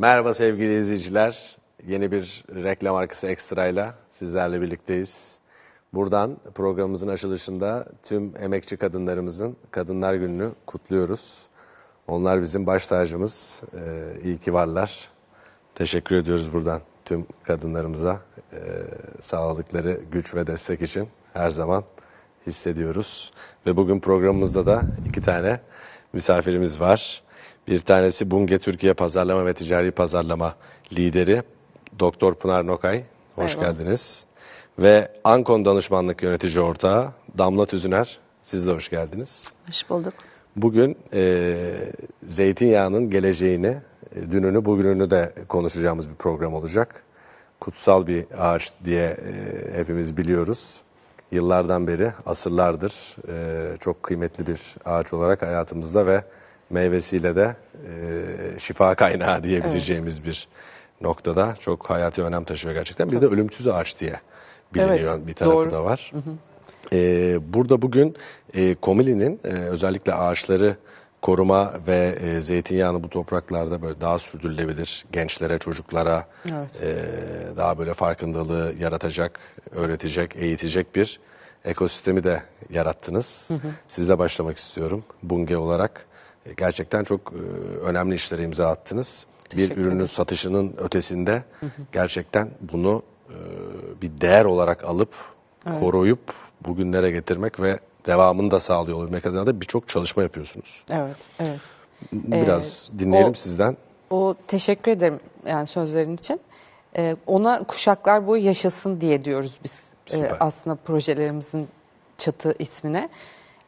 Merhaba sevgili izleyiciler. Yeni bir reklam arkası ekstrayla sizlerle birlikteyiz. Buradan programımızın açılışında tüm emekçi kadınlarımızın Kadınlar Günü'nü kutluyoruz. Onlar bizim baş tacımız. Ee, iyi ki varlar. Teşekkür ediyoruz buradan tüm kadınlarımıza. Ee, sağladıkları güç ve destek için her zaman hissediyoruz. Ve bugün programımızda da iki tane misafirimiz var. Bir tanesi Bunge Türkiye Pazarlama ve Ticari Pazarlama lideri Doktor Pınar Nokay. Hoş Merhaba. geldiniz. Ve Ankon Danışmanlık Yönetici Ortağı Damla Tüzüner. Siz de hoş geldiniz. Hoş bulduk. Bugün e, zeytinyağının geleceğini, e, dününü, bugününü de konuşacağımız bir program olacak. Kutsal bir ağaç diye e, hepimiz biliyoruz. Yıllardan beri, asırlardır e, çok kıymetli bir ağaç olarak hayatımızda ve meyvesiyle de e, şifa kaynağı diyebileceğimiz bir noktada çok hayati önem taşıyor gerçekten. Bir de ölümsüz ağaç diye biliniyor Evet, bir tarafı doğru. da var. Ee, burada bugün e, Komili'nin e, özellikle ağaçları koruma ve e, zeytinyağını bu topraklarda böyle daha sürdürülebilir gençlere, çocuklara Evet. e, daha böyle farkındalığı yaratacak, öğretecek, eğitecek bir ekosistemi de yarattınız. Sizle başlamak istiyorum Bunge olarak. Gerçekten çok e, önemli işlere imza attınız. Bir Teşekkür ürünün ederiz. satışının ötesinde gerçekten bunu e, bir değer olarak alıp koruyup bugünlere getirmek ve devamını da sağlıyor olabilmek adına da birçok çalışma yapıyorsunuz. Evet, evet. Biraz dinleyelim o- sizden. O teşekkür ederim yani sözlerin için. Ee, ona kuşaklar boyu yaşasın diye diyoruz biz e, aslında projelerimizin çatı ismine.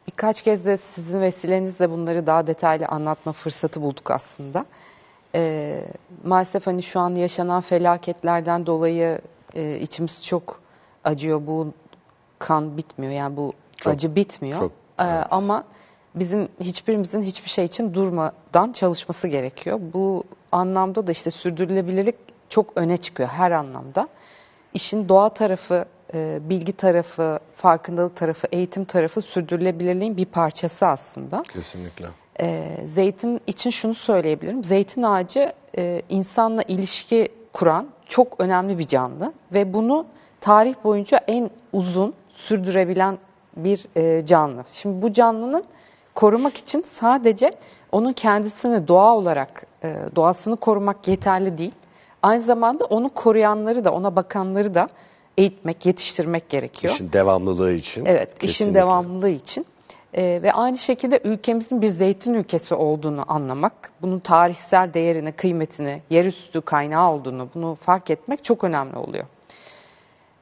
Birkaç kez de sizin vesilenizle bunları daha detaylı anlatma fırsatı bulduk aslında. Ee, maalesef hani şu an yaşanan felaketlerden dolayı e, içimiz çok acıyor. Bu kan bitmiyor yani bu Çok, acı bitmiyor. çok, Ee, evet. Ama bizim hiçbirimizin hiçbir şey için durmadan çalışması gerekiyor. Bu anlamda da işte sürdürülebilirlik çok öne çıkıyor her anlamda. İşin doğa tarafı, e, bilgi tarafı, farkındalık tarafı, eğitim tarafı sürdürülebilirliğin bir parçası aslında. Kesinlikle. E, zeytin için şunu söyleyebilirim. Zeytin ağacı e, insanla ilişki kuran çok önemli bir canlı ve bunu tarih boyunca en uzun sürdürebilen bir e, canlı. Şimdi bu canlının korumak için sadece onun kendisini doğa olarak e, doğasını korumak yeterli değil. Aynı zamanda onu koruyanları da ona bakanları da eğitmek, yetiştirmek gerekiyor. İşin devamlılığı için. Evet, işin kesinlikle. devamlılığı için. Ee, ve aynı şekilde ülkemizin bir zeytin ülkesi olduğunu anlamak, bunun tarihsel değerini, kıymetini, yerüstü kaynağı olduğunu, bunu fark etmek çok önemli oluyor.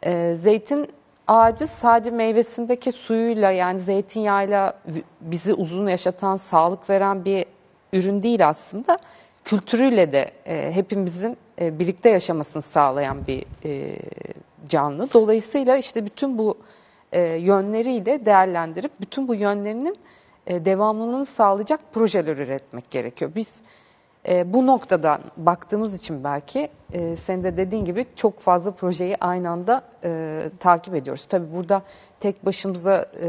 Ee, zeytin ağacı sadece meyvesindeki suyuyla yani zeytinyağıyla bizi uzun yaşatan, sağlık veren bir ürün değil aslında. Kültürüyle de e, hepimizin e, birlikte yaşamasını sağlayan bir e, canlı. Dolayısıyla işte bütün bu e, yönleriyle değerlendirip bütün bu yönlerinin e, devamlılığını sağlayacak projeler üretmek gerekiyor. Biz e, bu noktadan baktığımız için belki e, senin de dediğin gibi çok fazla projeyi aynı anda e, takip ediyoruz. Tabii burada tek başımıza e,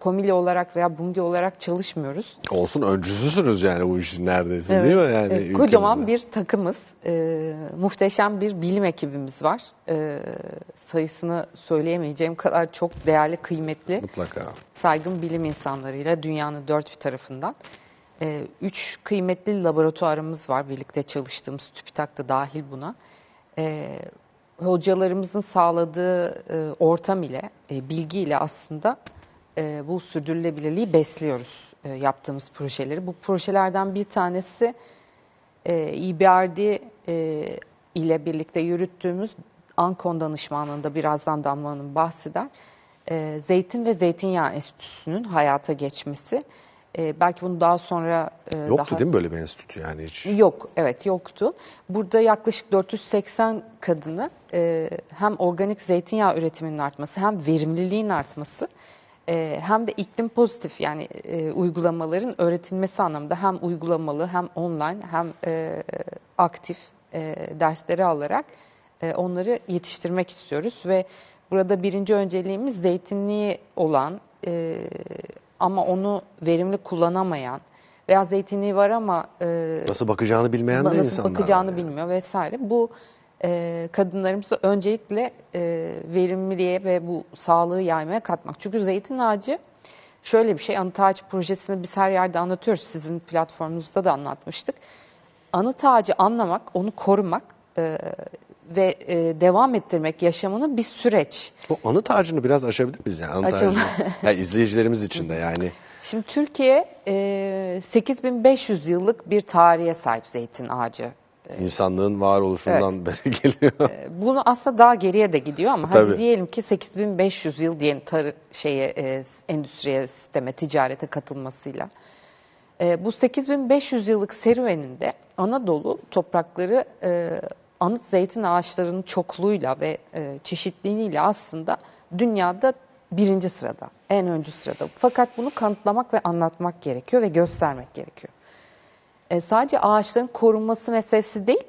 komili olarak veya bunge olarak çalışmıyoruz. Olsun öncüsüsünüz yani bu işin neredeyse Evet. değil mi? Yani Evet, kocaman bir takımız, e, muhteşem bir bilim ekibimiz var. E, sayısını söyleyemeyeceğim kadar çok değerli, kıymetli, Mutlaka. saygın bilim insanlarıyla dünyanın dört bir tarafından. E, üç kıymetli laboratuvarımız var, birlikte çalıştığımız TÜBİTAK da dahil buna. E, hocalarımızın sağladığı e, ortam ile, e, bilgi ile aslında e, bu sürdürülebilirliği besliyoruz yaptığımız projeleri. Bu projelerden bir tanesi e, ile birlikte yürüttüğümüz Ankon danışmanlığında birazdan Damla bahseder. Zeytin ve Zeytinyağı Enstitüsü'nün hayata geçmesi. E, belki bunu daha sonra e, Yoktu daha... değil mi böyle bir enstitü yani hiç? Yok, evet yoktu. Burada yaklaşık 480 kadını e, hem organik zeytinyağı üretiminin artması hem verimliliğin artması e, hem de iklim pozitif yani e, uygulamaların öğretilmesi anlamında hem uygulamalı hem online hem e, aktif e, dersleri alarak e, onları yetiştirmek istiyoruz ve burada birinci önceliğimiz zeytinliği olan e, ama onu verimli kullanamayan Veya zeytinliği var ama e, Nasıl bakacağını bilmeyen de nasıl insanlar bakacağını var yani. bilmiyor vesaire. Bu e, kadınlarımızı öncelikle e, verimliliğe ve bu sağlığı yaymaya katmak. Çünkü zeytin ağacı şöyle bir şey, anıt ağaç projesini biz her yerde anlatıyoruz. Sizin platformunuzda da anlatmıştık. Anıt ağacı anlamak, onu korumak e, ve e, devam ettirmek yaşamını bir süreç. O anıt ağacını biraz aşabilir miyiz yani? Anıt Açalım. ağacını. Ya izleyicilerimiz için de yani. Şimdi Türkiye e, 8500 yıllık bir tarihe sahip zeytin ağacı. insanlığın varoluşundan beri geliyor. E, Bunu aslında daha geriye de gidiyor ama hadi Tabii. diyelim ki 8500 yıl diyelim tarı şeye e, endüstriye sisteme ticarete katılmasıyla. E, bu 8500 yıllık serüveninde Anadolu toprakları e, anıt zeytin ağaçlarının çokluğuyla ve e, çeşitliliğiyle aslında dünyada birinci sırada, en öncü sırada. Fakat bunu kanıtlamak ve anlatmak gerekiyor ve göstermek gerekiyor. E, sadece ağaçların korunması meselesi değil,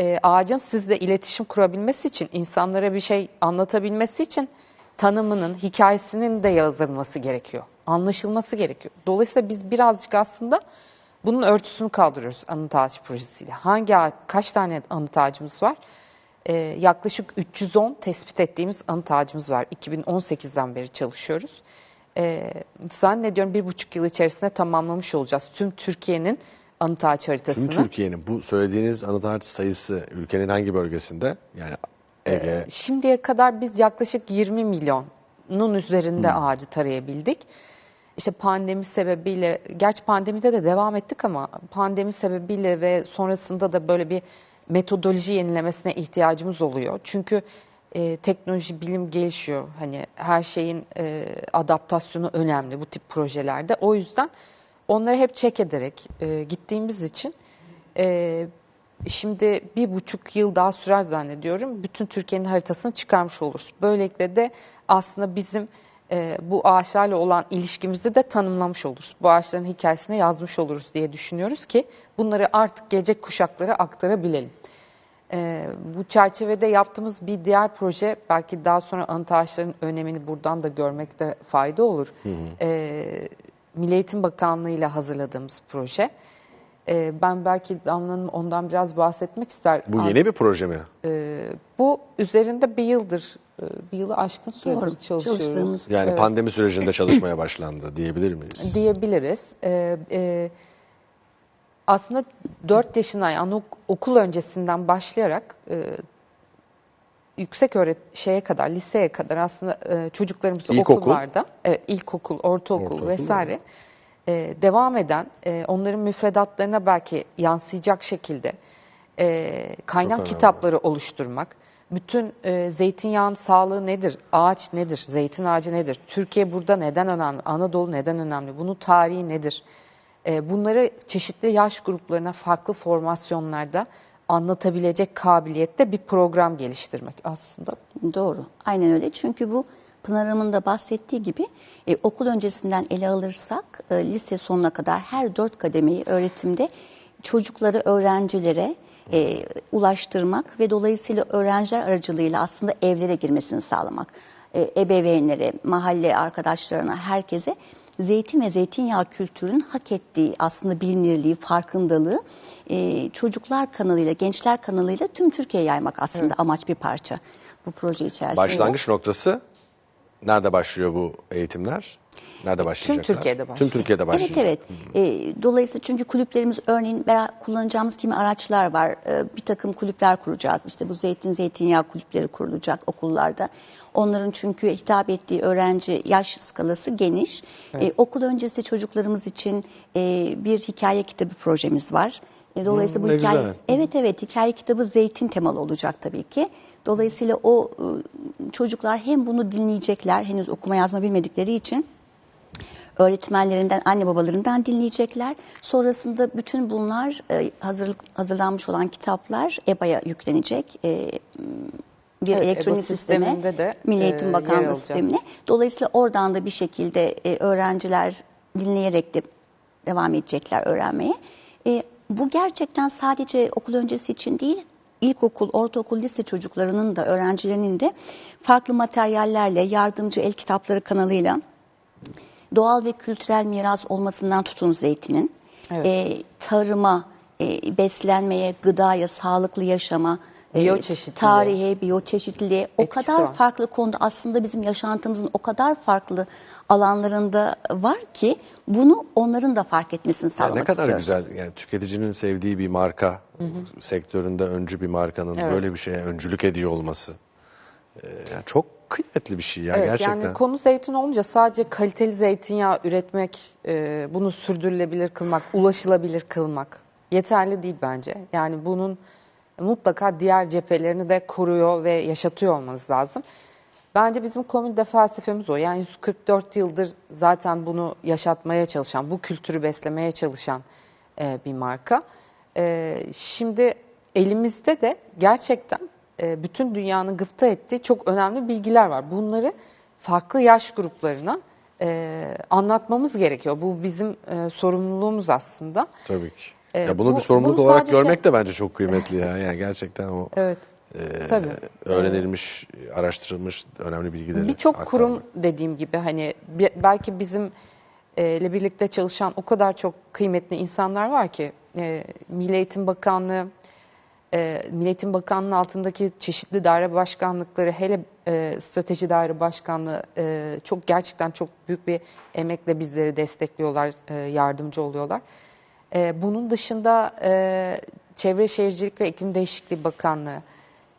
e, ağacın sizle iletişim kurabilmesi için, insanlara bir şey anlatabilmesi için tanımının, hikayesinin de yazılması gerekiyor. Anlaşılması gerekiyor. Dolayısıyla biz birazcık aslında bunun örtüsünü kaldırıyoruz anıt ağaç projesiyle. Hangi ağaç, kaç tane anıt ağacımız var? E, yaklaşık 310 tespit ettiğimiz anıt ağacımız var. 2018'den beri çalışıyoruz. E, zannediyorum bir buçuk yıl içerisinde tamamlamış olacağız tüm Türkiye'nin anıt ağaç haritasını. Tüm Türkiye'nin bu söylediğiniz anıt ağaç sayısı ülkenin hangi bölgesinde? Yani Ege, Şimdiye kadar biz yaklaşık 20 milyonun üzerinde ağacı tarayabildik. İşte pandemi sebebiyle, gerçi pandemide de devam ettik ama pandemi sebebiyle ve sonrasında da böyle bir metodoloji yenilemesine ihtiyacımız oluyor. Çünkü e, teknoloji, bilim gelişiyor. Hani her şeyin e, adaptasyonu önemli bu tip projelerde. O yüzden onları hep check ederek e, gittiğimiz için e, şimdi bir buçuk yıl daha sürer zannediyorum. Bütün Türkiye'nin haritasını çıkarmış oluruz. Böylelikle de aslında bizim e, bu ağaçlarla olan ilişkimizi de tanımlamış oluruz. Bu ağaçların hikayesine yazmış oluruz diye düşünüyoruz ki bunları artık gelecek kuşaklara aktarabilelim. E, bu çerçevede yaptığımız bir diğer proje belki daha sonra anıt ağaçların önemini buradan da görmekte fayda olur. E, Milli Eğitim Bakanlığı ile hazırladığımız proje. E, ben belki Damla Hanım ondan biraz bahsetmek ister. bu yeni bir proje mi? E, bu üzerinde bir yıldır, e, bir yılı aşkın süredir Doğru, çalışıyoruz. çalıştığımız. Yani Evet. pandemi sürecinde çalışmaya başlandı diyebilir miyiz? diyebiliriz. Ee, e, aslında 4 yaşından yani ok- okul öncesinden başlayarak e, yüksek öğret şeye kadar, liseye kadar aslında e, çocuklarımızı İlkokul. okullarda, evet, ilkokul, ortaokul, Ortaokul, vesaire e, devam eden, e, onların müfredatlarına belki yansıyacak şekilde e, kaynak kitapları oluşturmak, bütün e, zeytinyağın sağlığı nedir, ağaç nedir, zeytin ağacı nedir, Türkiye burada neden önemli, Anadolu neden önemli, bunun tarihi nedir, e, bunları çeşitli yaş gruplarına farklı formasyonlarda anlatabilecek kabiliyette bir program geliştirmek aslında. Doğru. Aynen öyle. Çünkü bu Pınar Hanım'ın da bahsettiği gibi e, okul öncesinden ele alırsak e, lise sonuna kadar her dört kademeyi öğretimde çocukları öğrencilere e, ulaştırmak ve dolayısıyla öğrenciler aracılığıyla aslında evlere girmesini sağlamak. E, ebeveynlere, mahalle arkadaşlarına, herkese zeytin ve zeytinyağı kültürünün hak ettiği aslında bilinirliği, farkındalığı e, çocuklar kanalıyla, gençler kanalıyla tüm Türkiye'ye yaymak aslında amaç bir parça bu proje içerisinde. Başlangıç noktası nerede başlıyor bu eğitimler? Nerede başlayacaklar? Türkiye'de Tüm başlıyor. Türkiye'de başlayacak. Evet evet. E, dolayısıyla çünkü kulüplerimiz örneğin kullanacağımız kimi araçlar var. E, bir takım kulüpler kuracağız. İşte bu zeytin zeytinyağı kulüpleri kurulacak okullarda. Onların çünkü hitap ettiği öğrenci yaş skalası geniş. E, okul öncesi çocuklarımız için e, bir hikaye kitabı projemiz var. E, dolayısıyla Hmm, bu hikaye güzel. evet evet hikaye kitabı zeytin temalı olacak tabii ki. Dolayısıyla o e, çocuklar hem bunu dinleyecekler henüz okuma yazma bilmedikleri için öğretmenlerinden, anne babalarından dinleyecekler. Sonrasında bütün bunlar e, hazırlık hazırlanmış olan kitaplar EBA'ya yüklenecek. E, bir Evet, elektronik EBA sisteme, de, Milli e, Eğitim yer Bakanlığı sistemine. Dolayısıyla oradan da bir şekilde e, öğrenciler dinleyerek de devam edecekler öğrenmeye. E, bu gerçekten sadece okul öncesi için değil, ilkokul, ortaokul, lise çocuklarının da öğrencilerinin de farklı materyallerle, yardımcı el kitapları kanalıyla doğal ve kültürel miras olmasından tutun zeytinin, Evet. e, tarıma, e, beslenmeye, gıdaya, sağlıklı yaşama, e, Biyoçeşitliliğe. tarihe, biyoçeşitliliğe o Etkisi kadar var. farklı konuda aslında bizim yaşantımızın o kadar farklı alanlarında var ki bunu onların da fark etmesini sağlamak ne kadar istiyoruz. güzel. Yani tüketicinin sevdiği bir marka, sektöründe öncü bir markanın Evet. böyle bir şeye öncülük ediyor olması. Ee, yani çok kıymetli bir şey ya Evet, gerçekten. Yani konu zeytin olunca sadece kaliteli zeytinyağı üretmek, e, bunu sürdürülebilir kılmak, ulaşılabilir kılmak yeterli değil bence. Yani bunun mutlaka diğer cephelerini de koruyor ve yaşatıyor olmanız lazım. Bence bizim komünde felsefemiz o. Yani 144 yıldır zaten bunu yaşatmaya çalışan, bu kültürü beslemeye çalışan e, bir marka. E, şimdi elimizde de gerçekten e, bütün dünyanın gıpta ettiği çok önemli bilgiler var. Bunları farklı yaş gruplarına e, anlatmamız gerekiyor. Bu bizim e, sorumluluğumuz aslında. Tabii ki. Ee, ya bunu bu- bir sorumluluk bunu olarak görmek şey- de bence çok kıymetli ya. Yani gerçekten o Evet. e, tabii. öğrenilmiş, araştırılmış önemli bilgileri Birçok kurum dediğim gibi hani belki bizim e, ile birlikte çalışan o kadar çok kıymetli insanlar var ki e, Milli Eğitim Bakanlığı, e, Milli Eğitim Bakanlığı altındaki çeşitli daire başkanlıkları, hele e, Strateji Daire Başkanlığı e, çok gerçekten çok büyük bir emekle bizleri destekliyorlar, e, yardımcı oluyorlar. E, bunun dışında e, Çevre Şehircilik ve İklim Değişikliği Bakanlığı,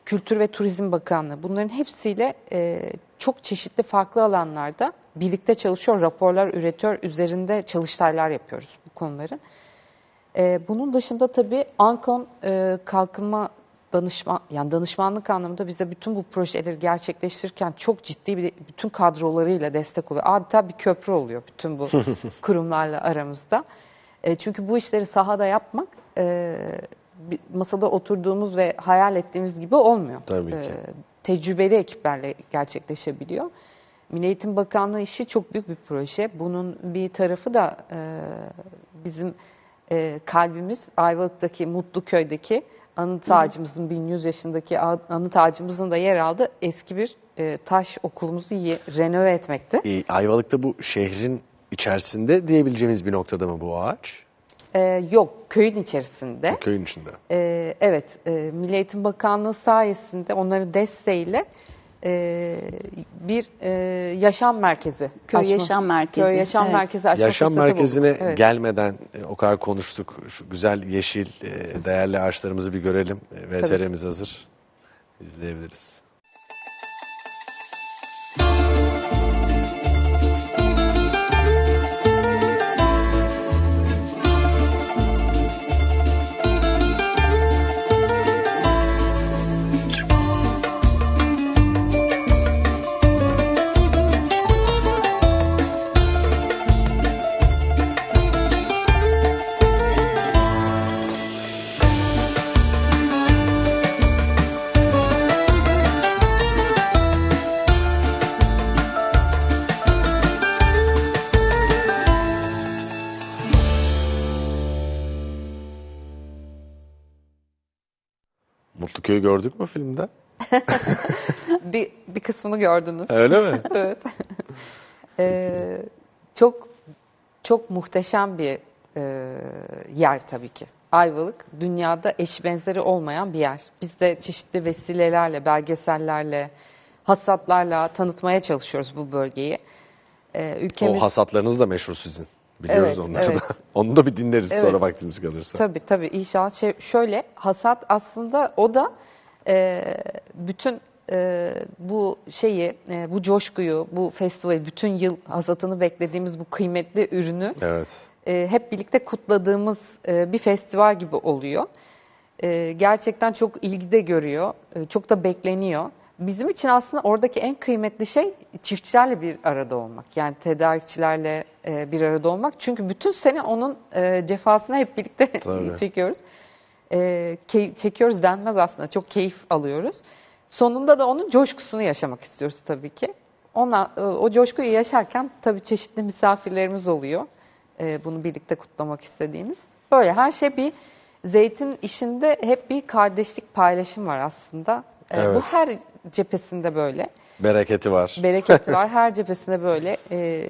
Kültür ve Turizm Bakanlığı bunların hepsiyle e, çok çeşitli farklı alanlarda birlikte çalışıyor, raporlar üretiyor, üzerinde çalıştaylar yapıyoruz bu konuların. E, bunun dışında tabii Ankon e, kalkınma danışman yani danışmanlık anlamında bize bütün bu projeleri gerçekleştirirken çok ciddi bir bütün kadrolarıyla destek oluyor. Adeta bir köprü oluyor bütün bu kurumlarla aramızda. E, çünkü bu işleri sahada yapmak e, masada oturduğumuz ve hayal ettiğimiz gibi olmuyor. Tabii ki. E, tecrübeli ekiplerle gerçekleşebiliyor. Milli Eğitim Bakanlığı işi çok büyük bir proje. Bunun bir tarafı da e, bizim e, kalbimiz Ayvalık'taki Mutluköy'deki anıt ağacımızın 1100 yaşındaki anıt ağacımızın da yer aldığı eski bir e, taş okulumuzu ye- renove etmekte. E, Ayvalık'ta bu şehrin içerisinde diyebileceğimiz bir noktada mı bu ağaç? E, yok köyün içerisinde. Köyün içinde. E, evet e, Milli Eğitim Bakanlığı sayesinde onların desteğiyle e, bir e, yaşam merkezi. Köy açma- yaşam merkezi, Köy yaşam evet. merkezi açma Yaşam fırsatı bulduk. merkezine Evet. gelmeden e, o kadar konuştuk. Şu güzel yeşil, e, değerli ağaçlarımızı bir görelim. E, VTR'miz hazır. İzleyebiliriz. Gördük mü filmde? bir, bir kısmını gördünüz. Öyle mi? evet. Ee, çok çok muhteşem bir e, yer tabii ki. Ayvalık dünyada eş benzeri olmayan bir yer. Biz de çeşitli vesilelerle, belgesellerle, hasatlarla tanıtmaya çalışıyoruz bu bölgeyi. Ee, ülkemiz O hasatlarınız da meşhur sizin. Biliyoruz Evet, onları evet. da. Onu da bir dinleriz Evet. sonra vaktimiz kalırsa. Tabii tabii inşallah. Şey, şöyle hasat aslında o da e, bütün e, bu şeyi, e, bu coşkuyu, bu festivali, bütün yıl hasatını beklediğimiz bu kıymetli ürünü Evet. e, hep birlikte kutladığımız e, bir festival gibi oluyor. E, gerçekten çok ilgide görüyor, e, çok da bekleniyor. Bizim için aslında oradaki en kıymetli şey çiftçilerle bir arada olmak. Yani tedarikçilerle e, bir arada olmak. Çünkü bütün sene onun e, cefasını hep birlikte Tabii. çekiyoruz. E, çekiyoruz denmez aslında. Çok keyif alıyoruz. Sonunda da onun coşkusunu yaşamak istiyoruz tabii ki. Ona, e, o coşkuyu yaşarken tabii çeşitli misafirlerimiz oluyor. E, bunu birlikte kutlamak istediğimiz. Böyle her şey bir zeytin işinde hep bir kardeşlik paylaşım var aslında. E, Evet. Bu her cephesinde böyle. Bereketi var. Bereketi var. Her cephesinde böyle. E,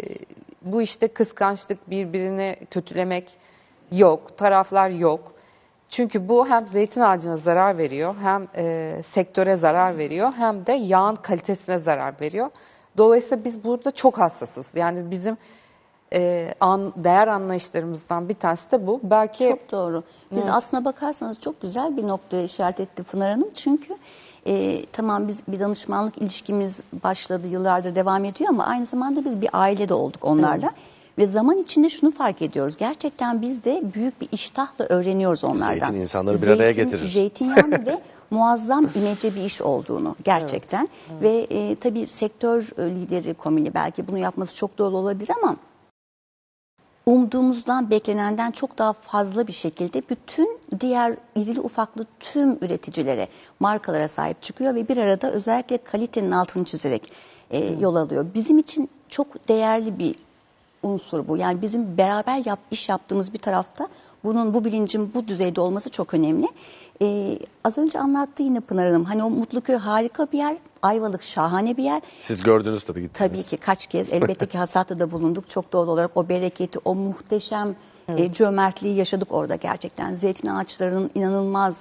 bu işte kıskançlık, birbirini kötülemek, yok, taraflar yok. Çünkü bu hem zeytin ağacına zarar veriyor, hem e, sektöre zarar veriyor, hem de yağın kalitesine zarar veriyor. Dolayısıyla biz burada çok hassasız. Yani bizim e, an, değer anlayışlarımızdan bir tanesi de bu. Belki Çok doğru. Biz Evet. aslına bakarsanız çok güzel bir noktaya işaret etti Pınar Hanım. Çünkü e, tamam biz bir danışmanlık ilişkimiz başladı, yıllardır devam ediyor ama aynı zamanda biz bir aile de olduk onlarla. Ve zaman içinde şunu fark ediyoruz. Gerçekten biz de büyük bir iştahla öğreniyoruz onlardan. Zeytin insanları bir araya getirir. Zeytinyağlı ve muazzam imece bir iş olduğunu gerçekten. Ve e, tabii sektör e, lideri Komili belki bunu yapması çok doğal olabilir ama umduğumuzdan, beklenenden çok daha fazla bir şekilde bütün diğer irili ufaklı tüm üreticilere, markalara sahip çıkıyor ve bir arada özellikle kalitenin altını çizerek e, yol alıyor. Bizim için çok değerli bir unsur bu. Yani bizim beraber yap, iş yaptığımız bir tarafta bunun bu bilincin bu düzeyde olması çok önemli. Ee, az önce anlattı yine Pınar Hanım. Hani o Mutluköy harika bir yer. Ayvalık şahane bir yer. Siz gördünüz tabii gittiniz. Tabii ki kaç kez elbette ki hasatta da bulunduk. Çok doğal olarak o bereketi, o muhteşem e, cömertliği yaşadık orada gerçekten. Zeytin ağaçlarının inanılmaz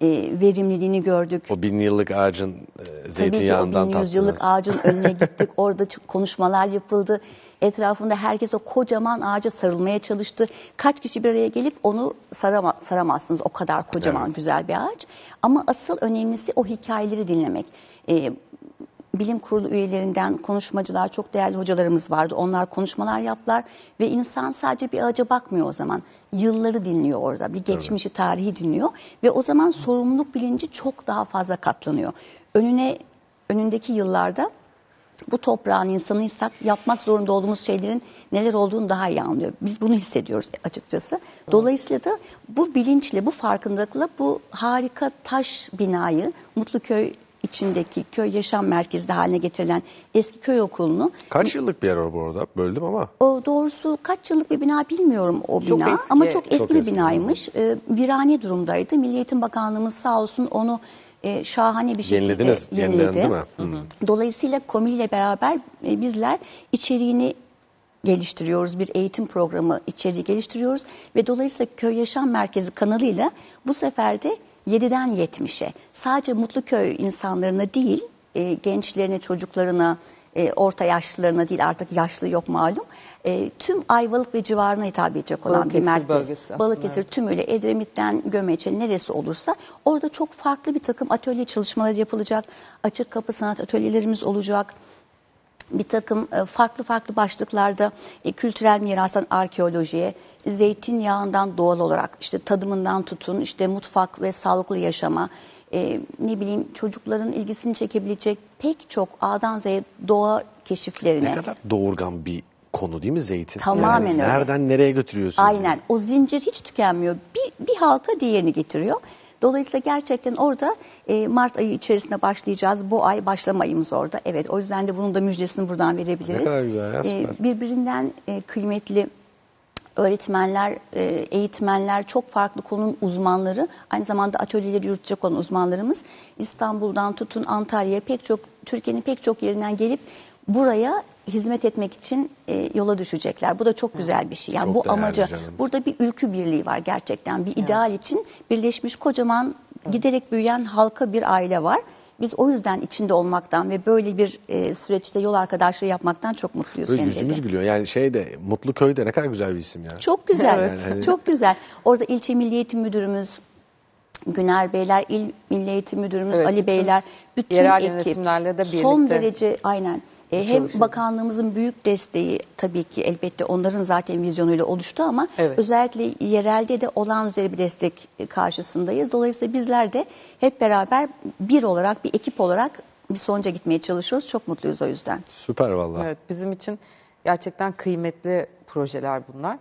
e, verimliliğini gördük. O bin yıllık ağacın e, Tabii ki o zeytinyağından 1100 yıllık tattınız. ağacın önüne gittik. Orada konuşmalar yapıldı. Etrafında herkes o kocaman ağaca sarılmaya çalıştı. Kaç kişi bir araya gelip onu sarama, saramazsınız. O kadar kocaman Evet. güzel bir ağaç. Ama asıl önemlisi o hikayeleri dinlemek. Ee, bilim kurulu üyelerinden konuşmacılar, çok değerli hocalarımız vardı. Onlar konuşmalar yaptılar ve insan sadece bir ağaca bakmıyor o zaman. Yılları dinliyor orada, bir geçmişi, tarihi dinliyor ve o zaman sorumluluk bilinci çok daha fazla katlanıyor. Önüne önündeki yıllarda bu toprağın insanıysak yapmak zorunda olduğumuz şeylerin neler olduğunu daha iyi anlıyor. Biz bunu hissediyoruz açıkçası. Dolayısıyla da bu bilinçle, bu farkındalıkla bu harika taş binayı Mutluköy içindeki köy yaşam merkezi haline getirilen eski köy okulunu Kaç yıllık bir yer o bu arada? Böldüm ama. o doğrusu kaç yıllık bir bina bilmiyorum o Çok bina eski. ama çok eski Çok bir eski. binaymış. Ee, virane durumdaydı. Milli Eğitim Bakanlığımız sağ olsun onu e, şahane bir şekilde Yenilediniz. Yenilendi yeniledi. değil mi? Hı. Dolayısıyla KOMİ ile beraber e, bizler içeriğini geliştiriyoruz. Bir eğitim programı içeriği geliştiriyoruz ve dolayısıyla Köy Yaşam Merkezi kanalıyla bu sefer de 7'den 70'e sadece Mutluköy insanlarına değil, e, gençlerine, çocuklarına, e, orta yaşlılarına değil artık yaşlı yok malum. e, tüm Ayvalık ve civarına hitap edecek olan bir Balıkesir merkez. bölgesi Balıkesir evet. tümüyle Edremit'ten Gömeç'e neresi olursa orada çok farklı bir takım atölye çalışmaları yapılacak. Açık kapı sanat atölyelerimiz olacak bir takım e, farklı farklı başlıklarda e, kültürel mirastan arkeolojiye, zeytinyağından doğal olarak işte tadımından tutun işte mutfak ve sağlıklı yaşama, e, ne bileyim çocukların ilgisini çekebilecek pek çok A'dan Z'ye doğa keşiflerine. Ne kadar doğurgan bir konu değil mi zeytin? Tamamen Yani öyle. Nereden nereye götürüyorsunuz? Aynen. O zincir hiç tükenmiyor. Bir, bir halka diğerini getiriyor. Dolayısıyla gerçekten orada e, Mart ayı içerisinde başlayacağız. Bu ay başlama ayımız orada. Evet o yüzden de bunun da müjdesini buradan verebiliriz. Ne kadar güzel ya, E, süper. birbirinden e, kıymetli öğretmenler, e, eğitmenler, çok farklı konunun uzmanları, aynı zamanda atölyeleri yürütecek olan uzmanlarımız İstanbul'dan tutun Antalya'ya pek çok, Türkiye'nin pek çok yerinden gelip buraya hizmet etmek için e, yola düşecekler. Bu da çok güzel bir şey. Yani Çok bu amaca canım. burada bir ülkü birliği var gerçekten. Bir ideal için birleşmiş kocaman giderek büyüyen halka bir aile var. Biz o yüzden içinde olmaktan ve böyle bir e, süreçte yol arkadaşlığı yapmaktan çok mutluyuz Böyle yüzümüz gülüyor. Yani şey de Mutlu Köy'de ne kadar güzel bir isim ya. Çok güzel. Evet. Yani hani- Çok güzel. Orada ilçe milli eğitim müdürümüz Güner Beyler, il milli eğitim müdürümüz Evet, Ali bütün Beyler, bütün yerel ekip yönetimlerle de son birlikte derece aynen. E, hem çalışıyor. bakanlığımızın büyük desteği tabii ki elbette onların zaten vizyonuyla oluştu ama Evet. özellikle yerelde de olan üzere bir destek karşısındayız. Dolayısıyla bizler de hep beraber bir olarak, bir ekip olarak bir sonuca gitmeye çalışıyoruz. Çok mutluyuz o yüzden. Süper vallahi. Evet, bizim için gerçekten kıymetli projeler bunlar.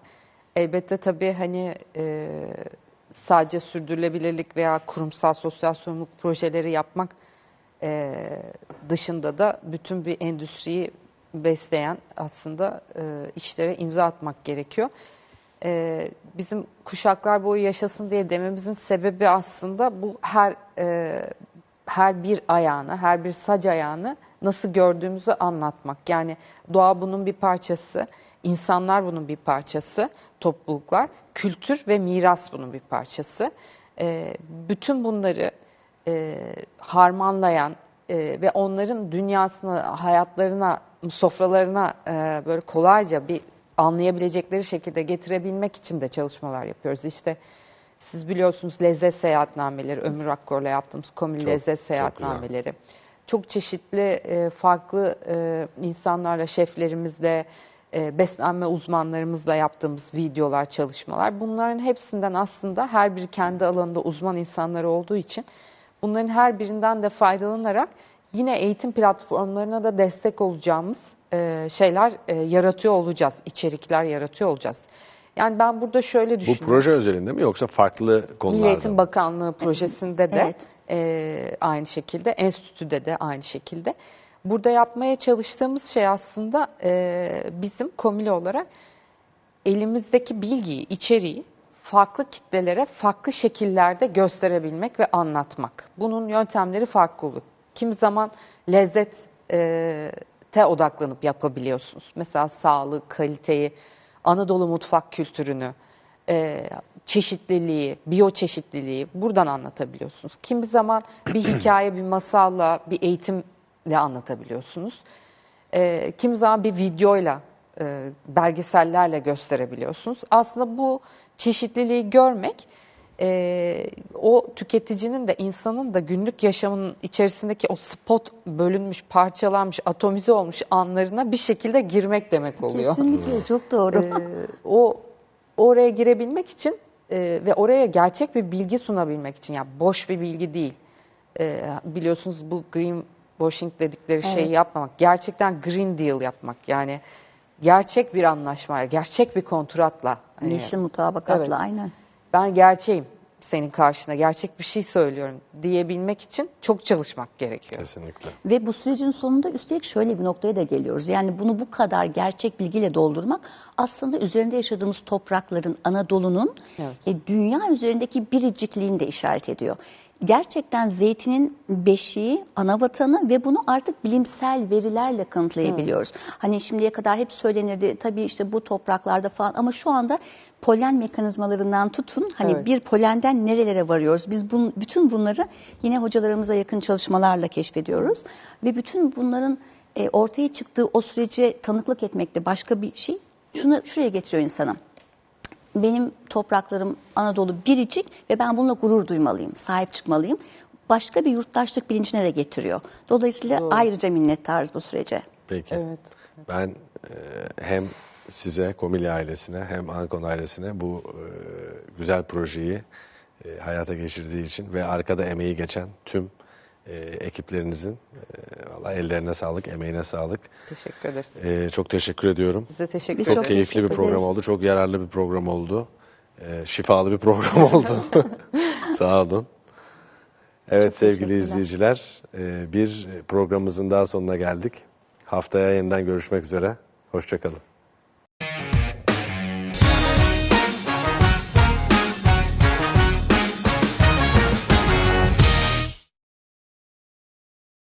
Elbette tabii hani e, sadece sürdürülebilirlik veya kurumsal sosyal sorumluluk projeleri yapmak e, dışında da bütün bir endüstriyi besleyen aslında e, işlere imza atmak gerekiyor. E, bizim kuşaklar boyu yaşasın diye dememizin sebebi aslında bu her e, her bir ayağını, her bir sac ayağını nasıl gördüğümüzü anlatmak. Yani doğa bunun bir parçası, insanlar bunun bir parçası, topluluklar, kültür ve miras bunun bir parçası. Ee, bütün bunları e, harmanlayan e, ve onların dünyasına, hayatlarına, sofralarına e, böyle kolayca bir anlayabilecekleri şekilde getirebilmek için de çalışmalar yapıyoruz. İşte siz biliyorsunuz lezzet seyahatnameleri, Ömür Akkor'la yaptığımız komil Çok- lezzet çok seyahatnameleri. Çok çeşitli e, farklı e, insanlarla, şeflerimizle, e, beslenme uzmanlarımızla yaptığımız videolar, çalışmalar. Bunların hepsinden aslında her biri kendi alanında uzman insanlar olduğu için bunların her birinden de faydalanarak yine eğitim platformlarına da destek olacağımız e, şeyler e, yaratıyor olacağız, içerikler yaratıyor olacağız. Yani ben burada şöyle Bu düşünüyorum. proje özelinde mi yoksa farklı konularda Milli Eğitim mı? Bakanlığı projesinde de Evet. e, aynı şekilde, enstitüde de aynı şekilde. Burada yapmaya çalıştığımız şey aslında e, bizim komili olarak elimizdeki bilgiyi, içeriği farklı kitlelere farklı şekillerde gösterebilmek ve anlatmak. Bunun yöntemleri farklı. Kimi zaman lezzet e, te odaklanıp yapabiliyorsunuz. Mesela sağlık, kaliteyi, Anadolu mutfak kültürünü, e, çeşitliliği, biyoçeşitliliği buradan anlatabiliyorsunuz. Kimi zaman bir hikaye, bir masalla, bir eğitimle anlatabiliyorsunuz. E, kimi zaman bir videoyla, e, belgesellerle gösterebiliyorsunuz. Aslında bu çeşitliliği görmek e, o tüketicinin de insanın da günlük yaşamının içerisindeki o spot bölünmüş, parçalanmış, atomize olmuş anlarına bir şekilde girmek demek oluyor. Kesinlikle çok doğru. Ee, o oraya girebilmek için e, ve oraya gerçek bir bilgi sunabilmek için yani boş bir bilgi değil. Ee, biliyorsunuz bu green washing dedikleri şeyi Evet. yapmamak, gerçekten green deal yapmak yani gerçek bir anlaşmaya, gerçek bir kontratla. hani Yeşil mutabakatla Evet. aynen. ben gerçeğim senin karşına, gerçek bir şey söylüyorum diyebilmek için çok çalışmak gerekiyor. Kesinlikle. Ve bu sürecin sonunda üstelik şöyle bir noktaya da geliyoruz. Yani bunu bu kadar gerçek bilgiyle doldurmak aslında üzerinde yaşadığımız toprakların, Anadolu'nun Evet. e, dünya üzerindeki biricikliğini de işaret ediyor. Gerçekten zeytinin beşiği, ana vatanı ve bunu artık bilimsel verilerle kanıtlayabiliyoruz. Hani şimdiye kadar hep söylenirdi tabii işte bu topraklarda falan ama şu anda polen mekanizmalarından tutun hani Evet. bir polenden nerelere varıyoruz? Biz bun, bütün bunları yine hocalarımıza yakın çalışmalarla keşfediyoruz ve bütün bunların e, ortaya çıktığı o sürece tanıklık etmek de başka bir şey. Şunu şuraya getiriyor insanı. Benim topraklarım Anadolu biricik ve ben bununla gurur duymalıyım, sahip çıkmalıyım. Başka bir yurttaşlık bilincine de getiriyor. Dolayısıyla Doğru. ayrıca minnettarız bu sürece. Peki. Evet. Ben e, hem size, Komili ailesine hem Ankon ailesine bu e, güzel projeyi e, hayata geçirdiği için ve arkada emeği geçen tüm e, ekiplerinizin e, vallahi ellerine sağlık, emeğine sağlık. Teşekkür ederiz. E, çok teşekkür ediyorum. Size teşekkür Biz Çok, ederim. çok keyifli bir program ederiz. oldu. Çok yararlı bir program oldu. E, şifalı bir program oldu. Sağ olun. Evet Çok sevgili izleyiciler, e, bir programımızın daha sonuna geldik. Haftaya yeniden görüşmek üzere. Hoşçakalın.